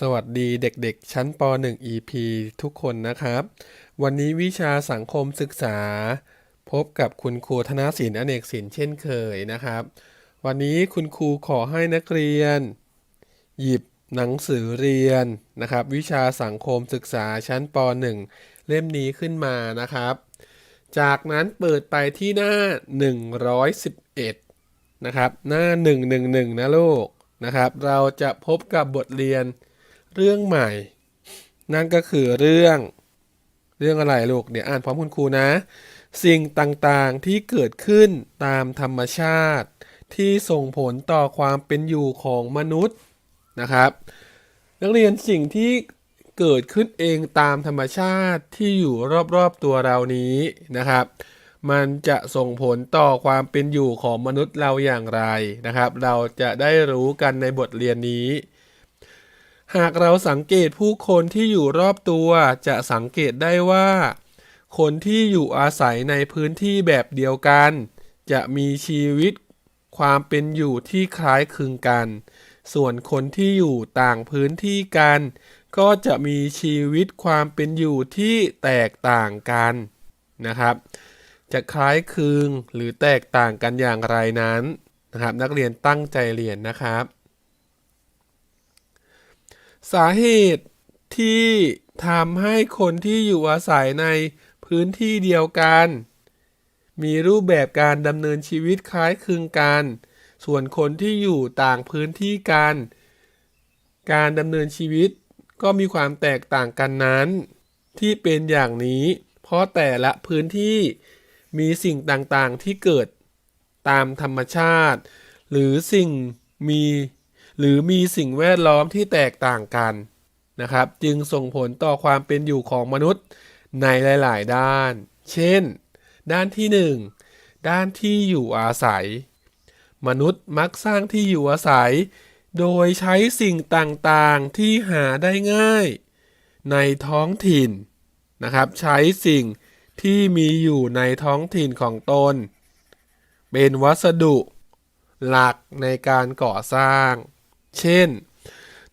สวัสดีเด็กๆ ชั้นป .1 EP ทุกคนนะครับ วันนี้วิชาสังคมศึกษา พบกับคุณครูธนศิลป์อเนกศิลป์เช่นเคยนะครับ วันนี้คุณครูขอให้นักเรียน หยิบหนังสือเรียนนะครับ วิชาสังคมศึกษาชั้นป .1 เล่มนี้ขึ้นมานะครับ จากนั้นเปิดไปที่หน้า 111 นะครับ หน้า 111 นะลูกนะครับ เราจะพบกับบทเรียน เรื่องใหม่ นั่นก็คือเรื่องเรื่องอะไรลูกเดี๋ยวอ่านพร้อมคุณครูนะ สิ่งต่างๆที่เกิดขึ้นตามธรรมชาติ ที่ส่งผลต่อความเป็นอยู่ของมนุษย์นะครับ นักเรียนสิ่งที่เกิดขึ้นเองตามธรรมชาติที่อยู่รอบๆตัวเรานี้นะครับ มันจะส่งผลต่อความเป็นอยู่ของมนุษย์เราอย่างไรนะครับ เราจะได้รู้กันในบทเรียนนี้ หากเราสังเกตผู้คนที่อยู่รอบตัว จะสังเกตได้ว่า คนที่อยู่อาศัยในพื้นที่แบบเดียวกัน จะมีชีวิตความเป็นอยู่ที่คล้ายคลึงกัน ส่วนคนที่อยู่ต่างพื้นที่กัน ก็จะมีชีวิตความเป็นอยู่ที่แตกต่างกันนะครับ จะคล้ายคลึงหรือแตกต่างกันอย่างไรนั้นนะครับ นักเรียนตั้งใจเรียนนะครับ สาเหตุที่ทำให้คนที่อยู่อาศัยในพื้นที่เดียวกัน มีรูปแบบการดำเนินชีวิตคล้ายคลึงกัน ส่วนคนที่อยู่ต่างพื้นที่กัน การดำเนินชีวิตก็มีความแตกต่างกันนั้น ที่เป็นอย่างนี้ เพราะแต่ละพื้นที่มีสิ่งต่างๆที่เกิดตามธรรมชาติ หรือสิ่งมี หรือมีสิ่งแวดล้อมที่แตกต่างกันนะครับ จึงส่งผลต่อความเป็นอยู่ของมนุษย์ในหลาย ๆ ด้าน เช่น ด้านที่ 1 ด้านที่อยู่อาศัย มนุษย์มักสร้างที่อยู่อาศัย โดยใช้สิ่งต่าง ๆ ที่หาได้ง่าย ในท้องถิ่นนะครับ ใช้สิ่งที่มีอยู่ในท้องถิ่นของตน เป็นวัสดุหลักในการก่อสร้าง เช่น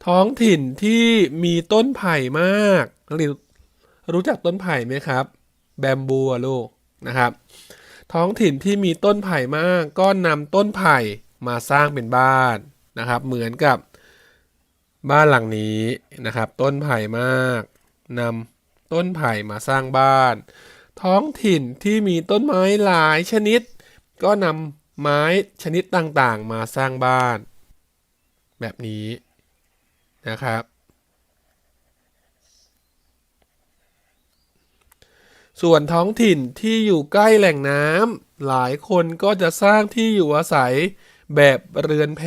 ท้องถิ่นที่มีต้นไผ่มากนักเรียนรู้จักต้นไผ่ไหมครับ แบมบูอะลูกนะครับ ท้องถิ่นที่มีต้นไผ่มาก ก็นำต้นไผ่มาสร้างเป็นบ้านนะครับ เหมือนกับบ้านหลังนี้นะครับ ต้นไผ่มากนำต้นไผ่มาสร้างบ้าน ท้องถิ่นที่มีต้นไม้หลายชนิด ก็นำไม้ชนิดต่างๆ มาสร้างบ้าน แบบนี้นะครับ ส่วนท้องถิ่นที่อยู่ใกล้แหล่งน้ำหลายคนก็จะสร้างที่อยู่อาศัยแบบเรือนแพ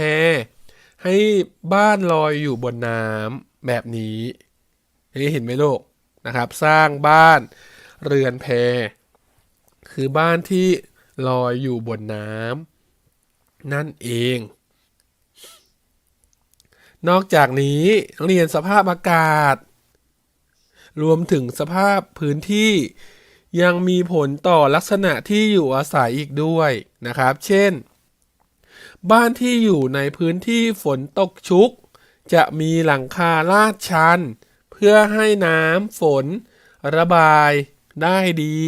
ให้บ้านลอยอยู่บนน้ำแบบนี้นี่เห็นไหมลูกนะครับ สร้างบ้านเรือนแพ คือบ้านที่ลอยอยู่บนน้ำนั่นเอง นอกจากนี้เรียนสภาพอากาศ รวมถึงสภาพพื้นที่ ยังมีผลต่อลักษณะที่อยู่อาศัยอีกด้วยนะครับ เช่น บ้านที่อยู่ในพื้นที่ฝนตกชุก จะมีหลังคาลาดชัน เพื่อให้น้ำฝน ระบายได้ดี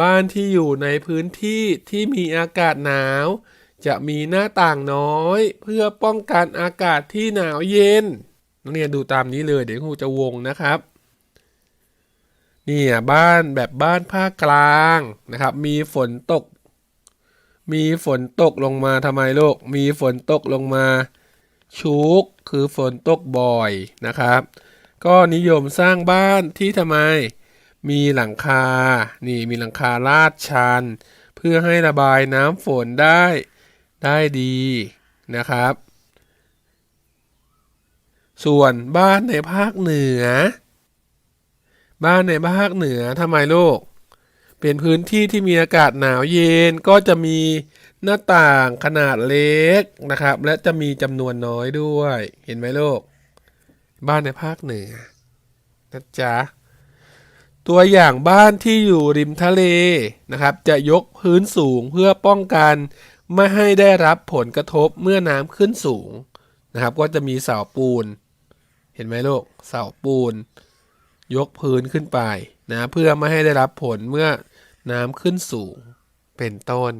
บ้านที่อยู่ในพื้นที่ที่มีอากาศหนาว จะมีหน้าต่างน้อย เพื่อป้องกันอากาศที่หนาวเย็นนักเรียนดูตามนี้เลยเดี๋ยวครูจะวงนะครับนี่บ้านแบบบ้านภาคกลางนะครับ มีฝนตก มีฝนตกลงมาทำไมโลกมีฝนตกลงมา ชุกคือฝนตกบ่อยนะครับ ก็นิยมสร้างบ้านที่ทำไม มีหลังคา นี่มีหลังคาลาดชัน เพื่อให้ระบายน้ำฝนได้ ได้ดีนะครับ ส่วนบ้านในภาคเหนือ บ้านในภาคเหนือทำไมลูก เป็นพื้นที่ที่มีอากาศหนาวเย็นก็จะมีหน้าต่างขนาดเล็กนะครับ และจะมีจำนวนน้อยด้วย เห็นไหมลูก บ้านในภาคเหนือนะจ๊ะตัวอย่างบ้านที่อยู่ริมทะเลนะครับ จะยกพื้นสูงเพื่อป้องกัน ไม่ให้ได้รับผลกระทบเมื่อน้ำขึ้นสูงนะครับ ก็จะมีเสาปูน เห็นไหมลูกเสาปูน ยกพื้นขึ้นไปนะเพื่อไม่ให้ได้รับผลเมื่อน้ำขึ้นสูงเป็นต้น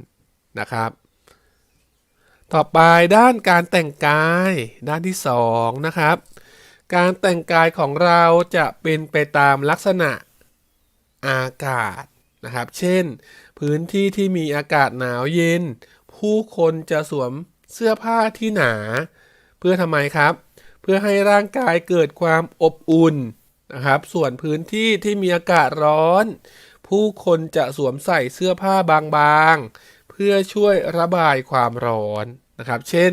นะครับ ต่อไปด้านการแต่งกายด้านที่สองนะครับ การแต่งกายของเราจะเป็นไปตามลักษณะอากาศนะครับ เช่น พื้นที่ที่มีอากาศหนาวเย็น ผู้คนจะสวมเสื้อผ้าที่หนา เพื่อทำไมครับ เพื่อให้ร่างกายเกิดความอบอุ่นนะครับ ส่วนพื้นที่ที่มีอากาศร้อน ผู้คนจะสวมใส่เสื้อผ้าบางๆ เพื่อช่วยระบายความร้อนนะครับ เช่น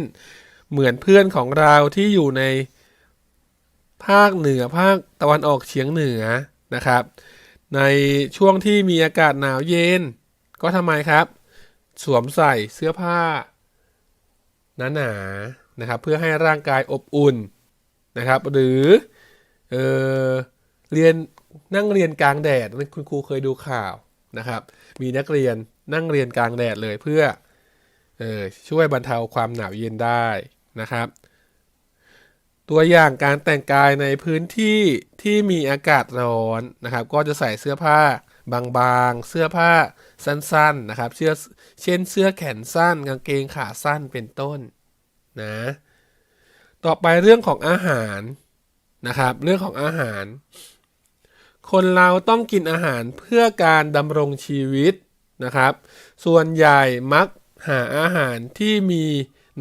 เหมือนเพื่อนของเราที่อยู่ใน ภาคเหนือภาคตะวันออกเฉียงเหนือนะครับ ในช่วงที่มีอากาศหนาวเย็น ก็ทำไมครับ สวมใส่เสื้อผ้าหนาๆนะครับเพื่อให้ร่างกายอบอุ่นนะครับ หรือเออเรียนนั่งเรียนกลางแดดคุณครูเคยดูข่าวนะครับ มีนักเรียนนั่งเรียนกลางแดดเลยเพื่อออช่วยบรรเทาความหนาวเย็นได้นะครับ ตัวอย่างการแต่งกายในพื้นที่ที่มีอากาศร้อนนะครับ ก็จะใส่เสื้อผ้าบางๆ เสื้อผ้า สั้นๆนะครับเสื้อเช่นเสื้อแขนสั้น กางเกงขาสั้นเป็นต้นนะต่อไปเรื่องของอาหารนะครับ เรื่องของอาหาร คนเราต้องกินอาหารเพื่อการดำรงชีวิตนะครับ ส่วนใหญ่มักหาอาหารที่มี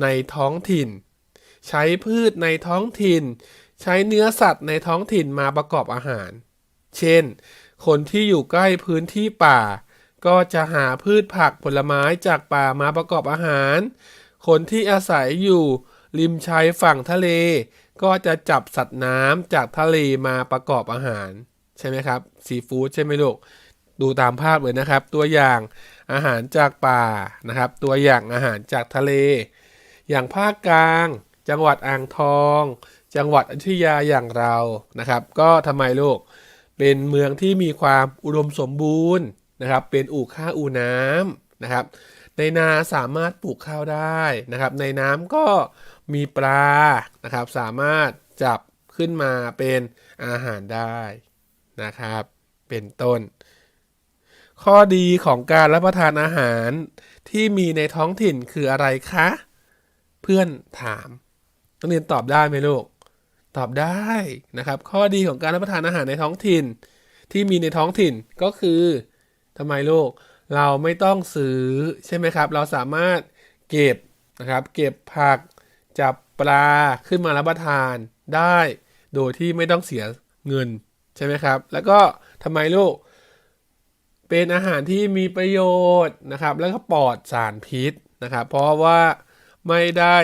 ในท้องถิ่น ใช้พืชในท้องถิ่น ใช้เนื้อสัตว์ในท้องถิ่นมาประกอบอาหาร เช่น คนที่อยู่ใกล้พื้นที่ป่า ก็จะหาพืชผักผลไม้จากป่ามาประกอบอาหาร คนที่อาศัยอยู่ริมชายฝั่งทะเล ก็จะจับสัตว์น้ำจากทะเลมาประกอบอาหาร ใช่ไหมครับซีฟู้ดใช่ไหมลูกดูตามภาพเลยนะครับ ตัวอย่างอาหารจากป่านะครับ ตัวอย่างอาหารจากทะเล อย่างภาคกลาง จังหวัดอ่างทอง จังหวัดอยุธยาอย่างเรานะครับ ก็ทำไมลูกเป็นเมืองที่มีความอุดมสมบูรณ์ นะครับ เป็นอู่ข้าวอู่น้ำนะครับ ในนาสามารถปลูกข้าวได้นะครับ ในน้ำก็มีปลานะครับ สามารถจับขึ้นมาเป็นอาหารได้นะครับ เป็นต้น ข้อดีของการรับประทานอาหารที่มีในท้องถิ่นคืออะไรคะ เพื่อนถามนักเรียนตอบได้ไหมลูก ตอบได้นะครับ ข้อดีของการรับประทานอาหารในท้องถิ่น ที่มีในท้องถิ่นก็คือ ทำไมลูก เราไม่ต้องซื้อใช่ไหมครับ เราสามารถเก็บนะครับ เก็บผักจับปลาขึ้นมารับประทานได้ โดยที่ไม่ต้องเสียเงินใช่ไหมครับ แล้วก็ทำไมลูก เป็นอาหารที่มีประโยชน์นะครับ แล้วก็ปลอดสารพิษนะครับ เพราะว่าไม่ได้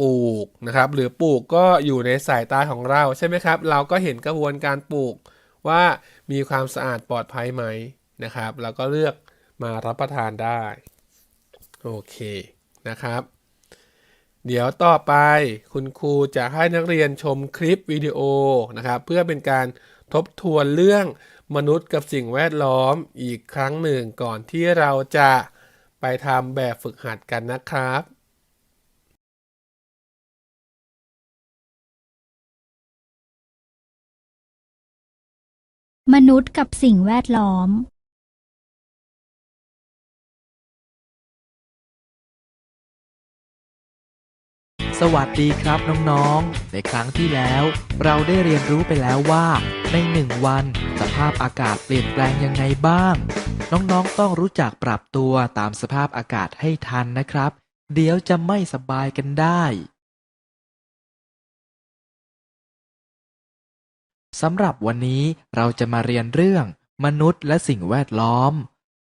ปลูกนะครับ หรือปลูกก็อยู่ในสายตาของเราใช่ไหมครับ เราก็เห็นกระบวนการปลูกว่ามีความสะอาดปลอดภัยไหม นะครับเราก็เลือกมารับประทานได้ โอเคนะครับ เดี๋ยวต่อไปคุณครูจะให้นักเรียนชมคลิปวิดีโอนะครับ เพื่อเป็นการทบทวนเรื่องมนุษย์กับสิ่งแวดล้อมอีกครั้งหนึ่งก่อนที่เราจะไปทำแบบฝึกหัดกันนะครับมนุษย์กับสิ่งแวดล้อม สวัสดีครับน้องๆ ในครั้งที่แล้ว เราได้เรียนรู้ไปแล้วว่า ในหนึ่งวันสภาพอากาศเปลี่ยนแปลงยังไงบ้าง น้องๆต้องรู้จักปรับตัวตามสภาพอากาศให้ทันนะครับ เดี๋ยวจะไม่สบายกันได้สำหรับวันนี้เราจะมาเรียนเรื่อง มนุษย์และสิ่งแวดล้อม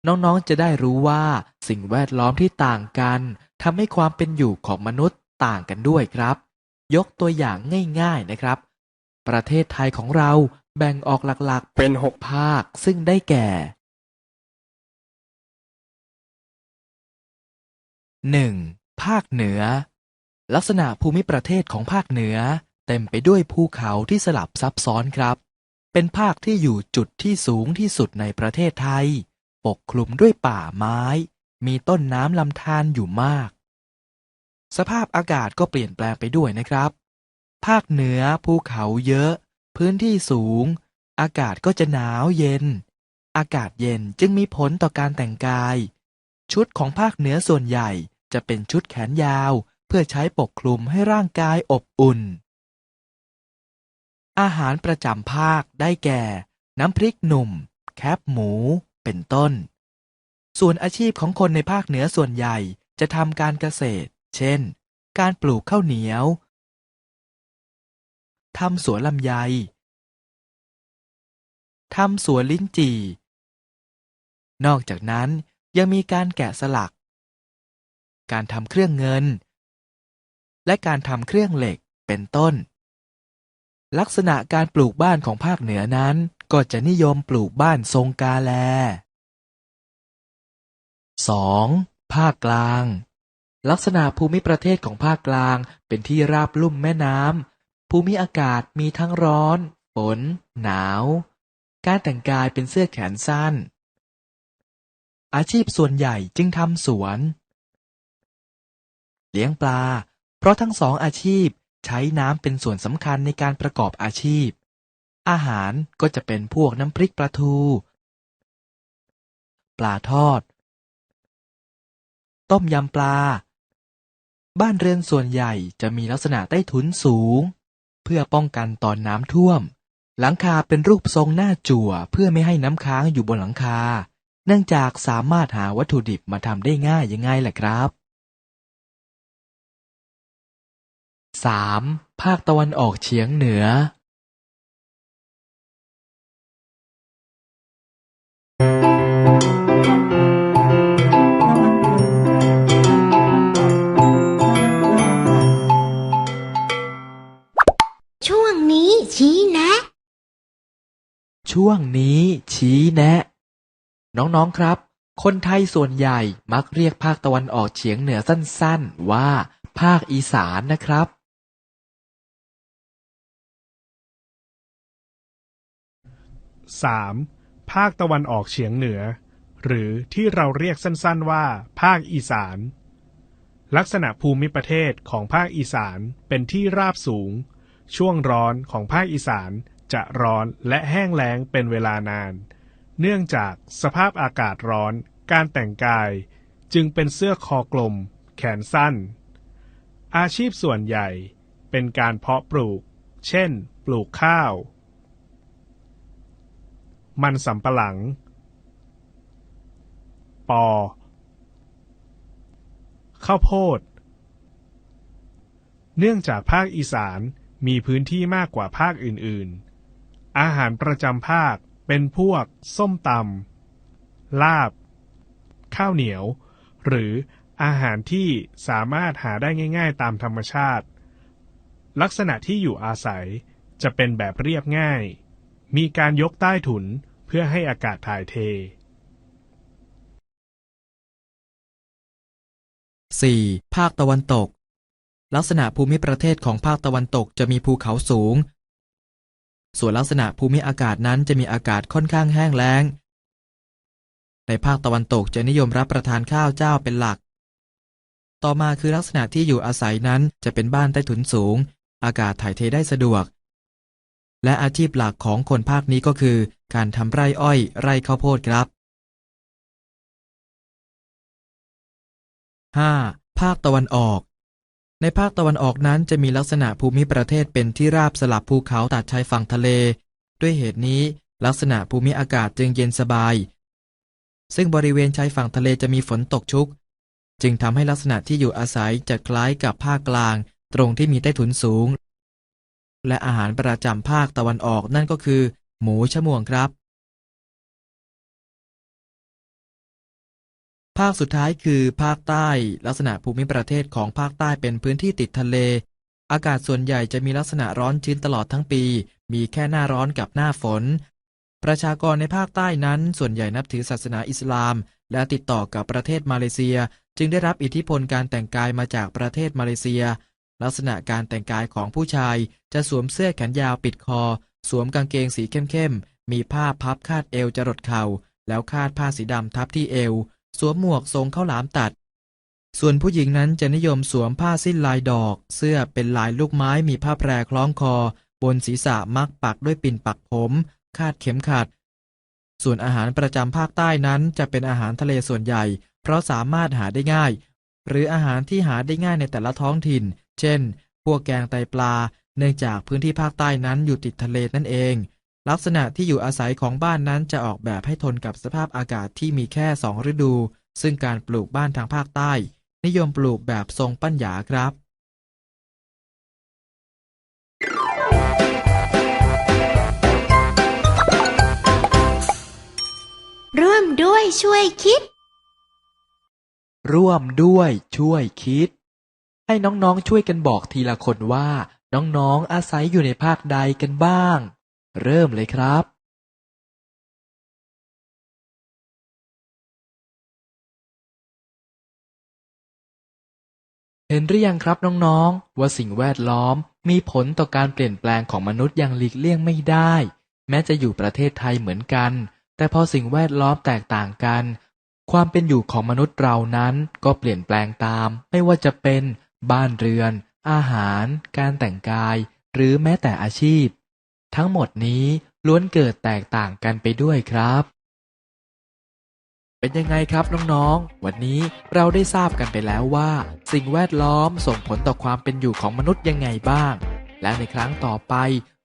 น้องๆจะได้รู้ว่า สิ่งแวดล้อมที่ต่างกันทำให้ความเป็นอยู่ของมนุษย์ ต่างกันด้วยครับ ยกตัวอย่างง่ายๆนะครับ ประเทศไทยของเราแบ่งออกหลักๆเป็น 6 ภาค ซึ่งได้แก่ 1. ภาคเหนือ ลักษณะภูมิประเทศของภาคเหนือ เต็มไปด้วยภูเขาที่สลับซับซ้อนครับ เป็นภาคที่อยู่จุดที่สูงที่สุดในประเทศไทย ปกคลุมด้วยป่าไม้ มีต้นน้ำลำธารอยู่มาก สภาพอากาศก็เปลี่ยนแปลงไปด้วยนะครับ ภาคเหนือภูเขาเยอะ พื้นที่สูง อากาศก็จะหนาวเย็น อากาศเย็นจึงมีผลต่อการแต่งกาย ชุดของภาคเหนือส่วนใหญ่จะเป็นชุดแขนยาว เพื่อใช้ปกคลุมให้ร่างกายอบอุ่น อาหารประจำภาคได้แก่ น้ำพริกหนุ่ม แคบหมู เป็นต้น ส่วนอาชีพของคนในภาคเหนือส่วนใหญ่จะทำการเกษตร เช่น การปลูกข้าวเหนียว ทำสวนลำไย ทำสวนลิ้นจี่ นอกจากนั้นยังมีการแกะสลัก การทำเครื่องเงิน และการทำเครื่องเหล็ก เป็นต้น ลักษณะการปลูกบ้านของภาคเหนือนั้นก็จะนิยมปลูกบ้านทรงกาแล 2. ภาคกลาง ลักษณะภูมิประเทศของภาคกลางเป็นที่ราบลุ่มแม่น้ำ ภูมิอากาศมีทั้งร้อน ฝน หนาว การแต่งกายเป็นเสื้อแขนสั้น อาชีพส่วนใหญ่จึงทำสวน เลี้ยงปลา เพราะทั้งสองอาชีพใช้น้ำเป็นส่วนสำคัญในการประกอบอาชีพ อาหารก็จะเป็นพวกน้ำพริกปลาทู ปลาทอด ต้มยำปลา บ้านเรือนส่วนใหญ่จะมีลักษณะใต้ถุนสูง เพื่อป้องกันตอนน้ำท่วม หลังคาเป็นรูปทรงหน้าจั่วเพื่อไม่ให้น้ำค้างอยู่บนหลังคา เนื่องจากสามารถหาวัตถุดิบมาทำได้ง่ายยังไงล่ะครับ 3. ภาคตะวันออกเฉียงเหนือ ช่วงนี้ชี้แนะ น้องๆครับ คนไทยส่วนใหญ่มักเรียกภาคตะวันออกเฉียงเหนือสั้นๆ ว่า ภาคอีสานนะครับ 3. ภาคตะวันออกเฉียงเหนือ หรือที่เราเรียกสั้นๆว่า ภาคอีสาน ลักษณะภูมิประเทศของภาคอีสานเป็นที่ราบสูง ช่วงร้อนของภาคอีสาน จะร้อนและแห้งแล้งเป็นเวลานาน เนื่องจากสภาพอากาศร้อน การแต่งกาย จึงเป็นเสื้อคอกลม แขนสั้น อาชีพส่วนใหญ่เป็นการเพาะปลูก เช่น ปลูกข้าว มันสำปะหลัง ปอ ข้าวโพด เนื่องจากภาคอีสานมีพื้นที่มากกว่าภาคอื่นๆ อาหารประจำภาค เป็นพวก ส้มตำลาบ ข้าวเหนียว หรืออาหารที่สามารถหาได้ง่าย ๆ ตามธรรมชาติ ลักษณะที่อยู่อาศัยจะเป็นแบบเรียบง่าย มีการยกใต้ถุนเพื่อให้อากาศถ่ายเท 4. ภาคตะวันตก ลักษณะภูมิประเทศของภาคตะวันตกจะมีภูเขาสูง ส่วนลักษณะภูมิอากาศนั้นจะมีอากาศค่อนข้างแห้งแล้ง ในภาคตะวันตกจะนิยมรับประทานข้าวเจ้าเป็นหลัก ต่อมาคือลักษณะที่อยู่อาศัยนั้นจะเป็นบ้านใต้ถุนสูง อากาศถ่ายเทได้สะดวก และอาชีพหลักของคนภาคนี้ก็คือ การทำไร่อ้อย ไร่ข้าวโพดครับ 5. ภาคตะวันออก ในภาคตะวันออกนั้นจะมีลักษณะภูมิประเทศเป็นที่ราบสลับภูเขาตัดชายฝั่งทะเล ด้วยเหตุนี้ลักษณะภูมิอากาศจึงเย็นสบาย ซึ่งบริเวณชายฝั่งทะเลจะมีฝนตกชุก จึงทำให้ลักษณะที่อยู่อาศัยจะคล้ายกับภาคกลาง ตรงที่มีใต้ถุนสูง และอาหารประจำภาคตะวันออกนั่นก็คือ หมูชะมวงครับ ภาคสุดท้ายคือภาคใต้ ลักษณะภูมิประเทศของภาคใต้เป็นพื้นที่ติดทะเล อากาศส่วนใหญ่จะมีลักษณะร้อนชื้นตลอดทั้งปี มีแค่หน้าร้อนกับหน้าฝน ประชากรในภาคใต้นั้น ส่วนใหญ่นับถือศาสนาอิสลาม และติดต่อกับประเทศมาเลเซีย จึงได้รับอิทธิพลการแต่งกายมาจากประเทศมาเลเซีย ลักษณะการแต่งกายของผู้ชาย จะสวมเสื้อแขนยาวปิดคอ สวมกางเกงสีเข้มๆมีผ้าพับคาดเอวจรดเข่า แล้วคาดผ้าสีดำทับที่เอว สวมหมวกทรงข้าวหลามตัด ส่วนผู้หญิงนั้นจะนิยมสวมผ้าสิ้นลายดอก เสื้อเป็นลายลูกไม้มีผ้าแพรคล้องคอ บนศีรษะมักปักด้วยปิ่นปักผม คาดเข็มขัด ส่วนอาหารประจำภาคใต้นั้นจะเป็นอาหารทะเลส่วนใหญ่ เพราะสามารถหาได้ง่าย หรืออาหารที่หาได้ง่ายในแต่ละท้องถิ่น เช่น พวกแกงไตปลา เนื่องจากพื้นที่ภาคใต้นั้นอยู่ติดทะเลนั่นเอง ลักษณะที่อยู่อาศัยของบ้านนั้นจะออกแบบให้ทนกับสภาพอากาศที่มีแค่สองฤดู ซึ่งการปลูกบ้านทางภาคใต้ นิยมปลูกแบบทรงปัญญาครับร่วมด้วยช่วยคิด ร่วมด้วยช่วยคิด ให้น้องๆช่วยกันบอกทีละคนว่า น้องๆอาศัยอยู่ในภาคใดกันบ้าง เริ่มเลยครับเห็นหรือยังครับน้องๆ ว่าสิ่งแวดล้อมมีผลต่อการเปลี่ยนแปลงของมนุษย์อย่างหลีกเลี่ยงไม่ได้ แม้จะอยู่ประเทศไทยเหมือนกัน แต่พอสิ่งแวดล้อมแตกต่างกัน ความเป็นอยู่ของมนุษย์เรานั้นก็เปลี่ยนแปลงตาม ไม่ว่าจะเป็น บ้านเรือน อาหาร การแต่งกาย หรือแม้แต่อาชีพ ทั้งหมดนี้ล้วนเกิดแตกต่างกันไปด้วยครับ เป็นยังไงครับน้องๆ วันนี้เราได้ทราบกันไปแล้วว่า สิ่งแวดล้อมส่งผลต่อความเป็นอยู่ของมนุษย์ยังไงบ้าง และในครั้งต่อไป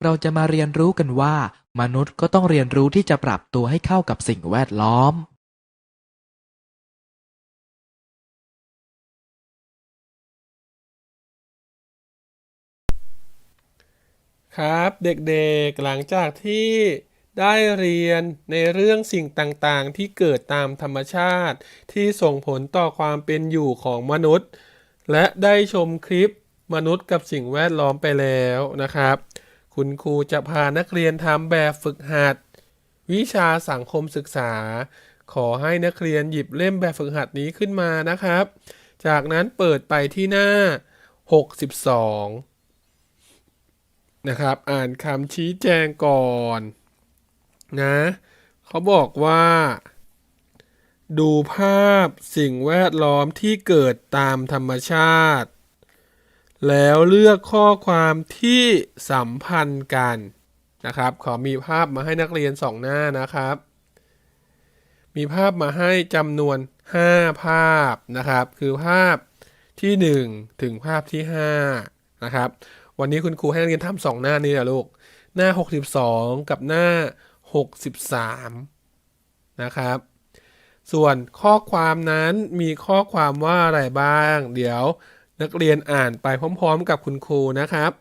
เราจะมาเรียนรู้กันว่า มนุษย์ก็ต้องเรียนรู้ที่จะปรับตัวให้เข้ากับสิ่งแวดล้อม ครับเด็กๆหลังจากที่ได้เรียนในเรื่องสิ่งต่างๆ ที่เกิดตามธรรมชาติ ที่ส่งผลต่อความเป็นอยู่ของมนุษย์ และได้ชมคลิปมนุษย์กับสิ่งแวดล้อมไปแล้วนะครับ คุณครูจะพานักเรียนทำแบบฝึกหัด วิชาสังคมศึกษา ขอให้นักเรียนหยิบเล่มแบบฝึกหัดนี้ขึ้นมานะครับ จากนั้นเปิดไปที่หน้า 62 นะครับ อ่านคำชี้แจงก่อนนะเขาบอกว่า ดูภาพสิ่งแวดล้อมที่เกิดตามธรรมชาติ แล้วเลือกข้อความที่สัมพันธ์กันนะครับ ขอมีภาพมาให้นักเรียนสองหน้านะครับ มีภาพมาให้จำนวน 5 ภาพนะครับ คือภาพที่ 1 ถึงภาพที่ 5 นะครับ วันนี้คุณครูให้นักเรียนทำสองหน้านี้นะลูก หน้า 62 กับหน้า 63 นะครับ ส่วนข้อความนั้นมีข้อความว่าอะไรบ้าง เดี๋ยวนักเรียนอ่านไปพร้อม ๆ กับคุณครูนะครับ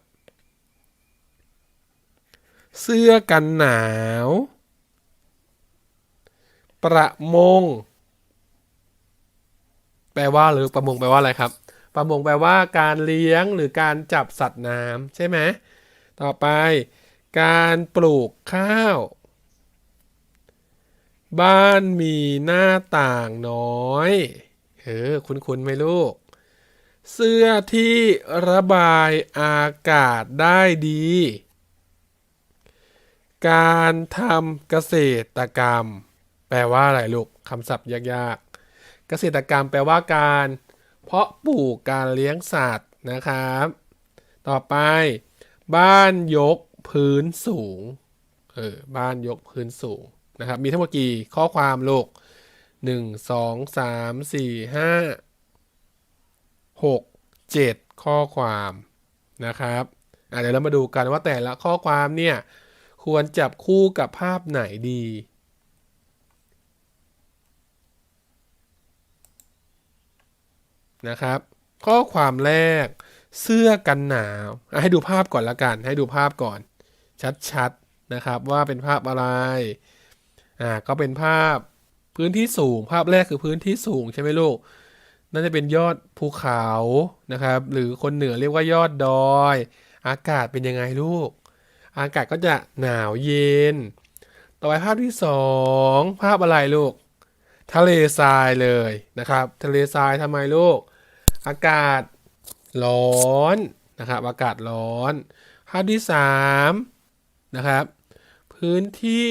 เสื้อกันหนาว ประมง แปลว่าหรือประมงแปลว่าอะไรครับ ประมงแปลว่าการเลี้ยงหรือการจับสัตว์น้ำใช่ไหมต่อไป การปลูกข้าว บ้านมีหน้าต่างน้อยเออคุณคุณไหมลูก เสื้อที่ระบายอากาศได้ดี การทำเกษตรกรรม แปลว่าอะไรลูกคำศัพท์ยากๆ เกษตรกรรมแปลว่าการ เพาะปลูกการเลี้ยงสัตว์นะครับ ต่อไป บ้านยกพื้นสูงเออบ้านยกพื้นสูงนะครับ มีทั้งหมดกี่ข้อความลูกหนึ่งสองสามสี่ห้าหกเจ็ดข้อความนะครับเดี๋ยวเรามาดูกันว่าแต่ละข้อความเนี่ยควรจับคู่กับภาพไหนดี นะครับ ข้อความแรก เสื้อกันหนาว ให้ดูภาพก่อนละกัน ให้ดูภาพก่อน ชัดๆนะครับว่าเป็นภาพอะไรอ่าก็เป็นภาพพื้นที่สูง ภาพแรกคือพื้นที่สูงใช่ไหมลูกน่าจะเป็นยอดภูเขานะครับ หรือคนเหนือเรียกว่ายอดดอย อากาศเป็นยังไงลูก อากาศก็จะหนาวเย็น ต่อไปภาพที่สองภาพอะไรลูก ทะเลทรายเลยนะครับ ทะเลทรายทำไมลูก อากาศร้อนนะครับ อากาศร้อนภาพที่สามนะครับ พื้นที่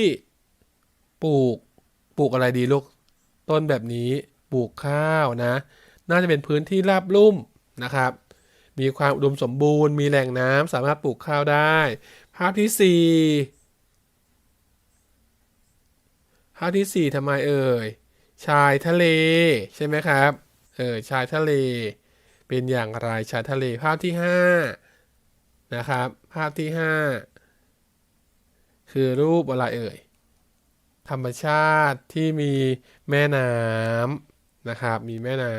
ปลูกปลูกอะไรดีลูก ต้นแบบนี้ปลูกข้าวนะ น่าจะเป็นพื้นที่ราบลุ่มนะครับ มีความอุดมสมบูรณ์ มีแหล่งน้ำสามารถปลูกข้าวได้ ภาพที่สี่ภาพที่สี่ทำไมเอ่ย ชายทะเลใช่ไหมครับ เออชายทะเล เป็นอย่างไรชายทะเลภาพที่ห้านะครับ ภาพที่ห้าคือรูปอะไรเอ่ย ธรรมชาติที่มีแม่น้ำนะครับ มีแม่น้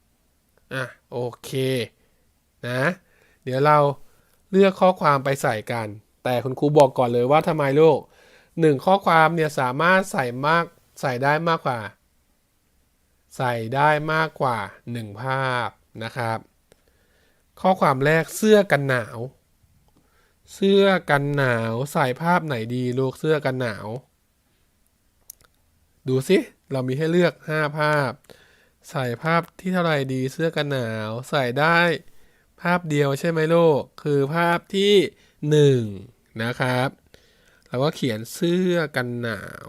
ำอะโอเคนะเดี๋ยวเราเลือกข้อความไปใส่กัน แต่คุณครูบอกก่อนเลยว่าทำไมลูกหนึ่งข้อความเนี่ยสามารถใส่มากใส่ได้มากกว่า ใส่ได้มากกว่าหนึ่งภาพ นะครับ ข้อความแรกเสื้อกันหนาว เสื้อกันหนาวใส่ภาพไหนดีลูกเสื้อกันหนาว ดูสิเรามีให้เลือก 5 ภาพ ใส่ภาพที่เท่าไหร่ดีเสื้อกันหนาว ใส่ได้ภาพเดียวใช่ไหมลูก คือภาพที่ 1 นะครับเราก็เขียนเสื้อกันหนาว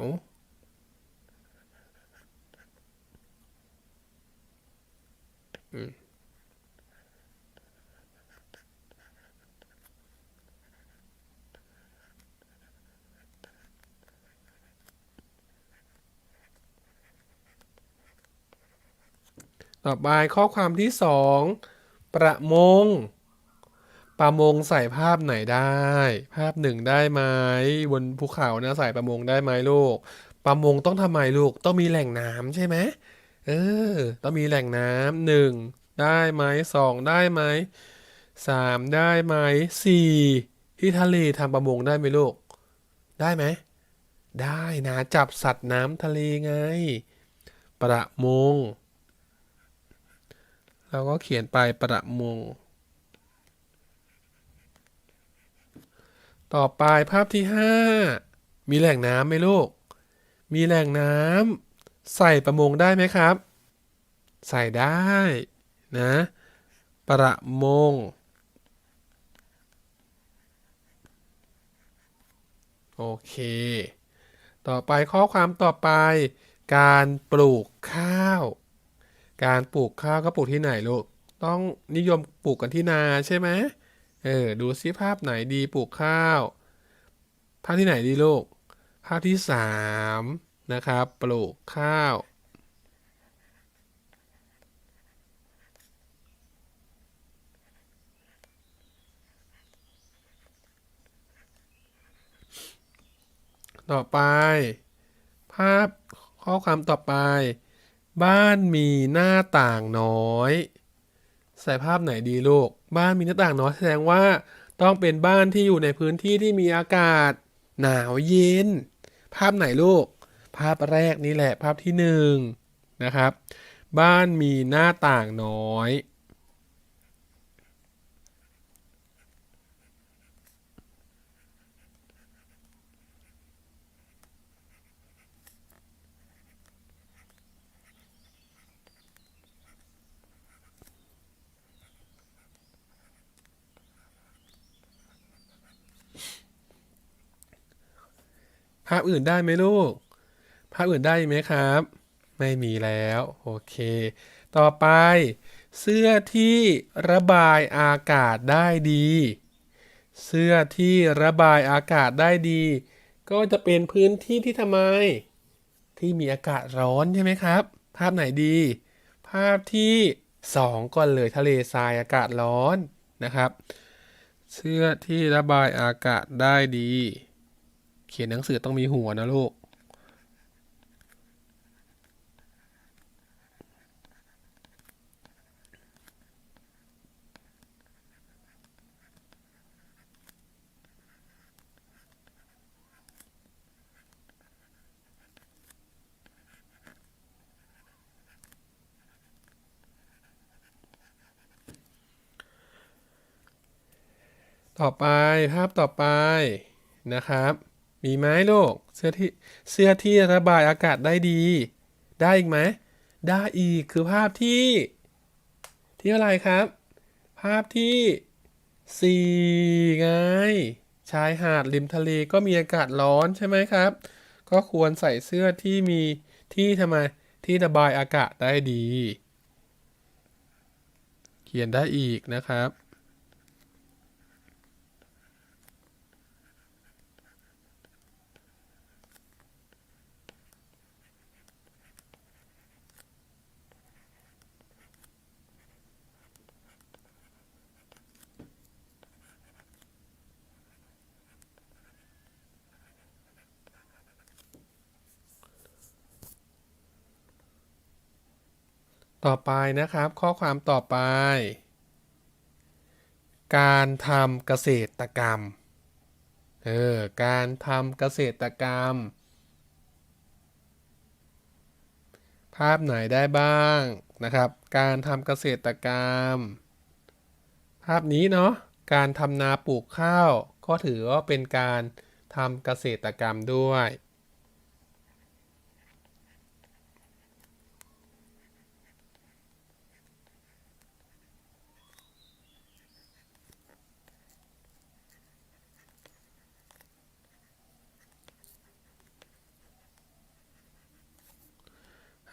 ต่อไปข้อความที่สองประมง ประมงใส่ภาพไหนได้ ภาพหนึ่งได้ไหมบนภูเขานะใส่ประมงได้ไหมลูก ประมงต้องทำไมลูกต้องมีแหล่งน้ำใช่ไหมเออต้องมีแหล่งน้ำหนึ่งได้ไหมสองได้ไหมสามได้ไหมสี่ที่ทะเลทำประมงได้ไหมลูก ได้ไหมได้นะจับสัตว์น้ำทะเลไง ประมง เราก็เขียนไปประมง ต่อไปภาพที่ 5 มีแหล่งน้ำไหมลูก มีแหล่งน้ำใส่ประมงได้ไหมครับ ใส่ได้นะ ประมง โอเค ต่อไปข้อความต่อไป การปลูกข้าว การปลูกข้าวก็ปลูกที่ไหนลูก ต้องนิยมปลูกกันที่นาใช่ไหมเออ ดูซิภาพไหนดีปลูกข้าว ภาพที่ไหนดีลูก ภาพที่สามนะครับ ปลูกข้าว ต่อไป ภาพข้อความต่อไป บ้านมีหน้าต่างน้อย ใส่ภาพไหนดีลูก บ้านมีหน้าต่างน้อยแสดงว่าต้องเป็นบ้านที่อยู่ในพื้นที่ที่มีอากาศ หนาวเย็น ภาพไหนลูก ภาพแรกนี่แหละภาพที่หนึ่งนะครับ บ้านมีหน้าต่างน้อย ภาพอื่นได้ไหมลูก ภาพอื่นได้ไหมครับ ไม่มีแล้ว โอเค ต่อไป เสื้อที่ระบายอากาศได้ดี เสื้อที่ระบายอากาศได้ดี ก็จะเป็นพื้นที่ที่ทำไม ที่มีอากาศร้อนใช่ไหมครับ ภาพไหนดี ภาพที่สองก่อนเลยทะเลทรายอากาศร้อนนะครับ เสื้อที่ระบายอากาศได้ดี เขียนหนังสือต้องมีหัวนะลูก ต่อไปภาพต่อไปนะครับ มีไหมลูกเสื้อที่เสื้อที่ระบายอากาศได้ดี ได้อีกไหมได้อีกคือภาพที่ ที่อะไรครับ ภาพที่สี่ไง ชายหาดริมทะเลก็มีอากาศร้อนใช่ไหมครับ ก็ควรใส่เสื้อที่มีที่ทำไมที่ระบายอากาศได้ดี เขียนได้อีกนะครับ ต่อไปนะครับ ข้อความต่อไป การทำเกษตรกรรม เออ การทำเกษตรกรรม ภาพไหนได้บ้างนะครับ การทำเกษตรกรรม ภาพนี้เนาะ การทำนาปลูกข้าว ก็ถือว่าเป็นการทำเกษตรกรรมด้วย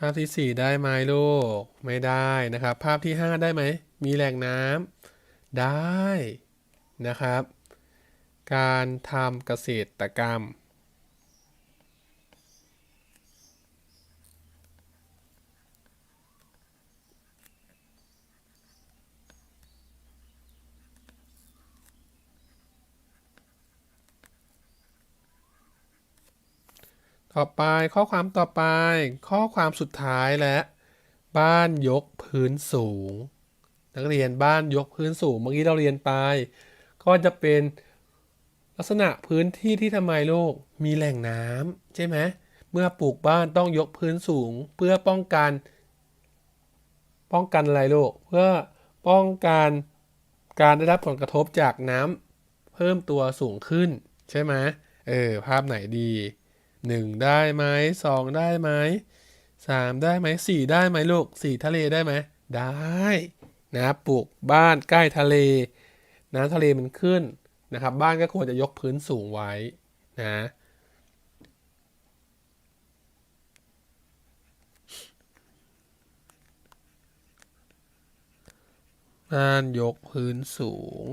าพที่สี่ได้ไหมลูก ไม่ได้นะครับ ภาพที่ห้าได้ไหม มีแหล่งน้ำได้นะครับ การทำเกษตรกรรม ต่อไปข้อความต่อไป ข้อความสุดท้ายและ บ้านยกพื้นสูง นักเรียนบ้านยกพื้นสูงเมื่อกี้เราเรียนไป ก็จะเป็นลักษณะพื้นที่ที่ทำไมลูกมีแหล่งน้ำใช่ไหมเมื่อปลูกบ้านต้องยกพื้นสูงเพื่อป้องกัน ป้องกันอะไรลูกเพื่อป้องกันการได้รับผลกระทบจากน้ำเพิ่มตัวสูงขึ้น ใช่ไหมเออภาพไหนดี หนึ่งได้ไหมสองได้ไหมสามได้ไหมสี่ได้ไหมลูกสี่ทะเลได้ไหม ได้นะปลูกบ้านใกล้ทะเลน้ำทะเลมันขึ้นนะครับ บ้านก็ควรจะยกพื้นสูงไว้นะบ้านยกพื้นสูง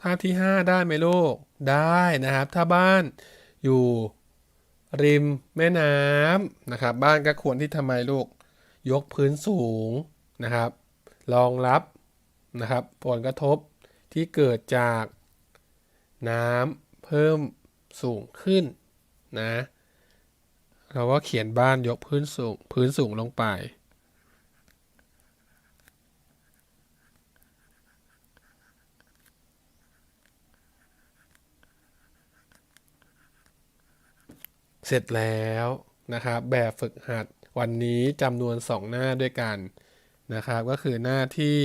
ภาพที่ 5 ได้ไหมลูก ได้นะครับ ถ้าบ้านอยู่ริมแม่น้ำนะครับ บ้านก็ควรที่ทำไมลูก ยกพื้นสูงนะครับ รองรับนะครับ ผลกระทบที่เกิดจากน้ำเพิ่มสูงขึ้นนะ เราก็เขียนบ้านยกพื้นสูงพื้นสูงลงไป เสร็จแล้วนะครับแบบฝึกหัดวันนี้จำนวน 2 หน้าด้วยกันนะครับก็คือหน้าที่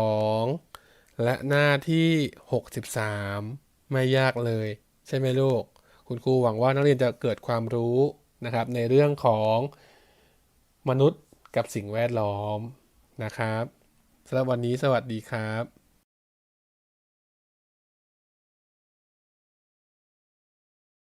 62 และหน้าที่ 63 ไม่ยากเลย ใช่ไหมลูก คุณครูหวังว่านักเรียนจะเกิดความรู้นะครับในเรื่องของมนุษย์กับสิ่งแวดล้อมนะครับสำหรับวันนี้สวัสดีครับ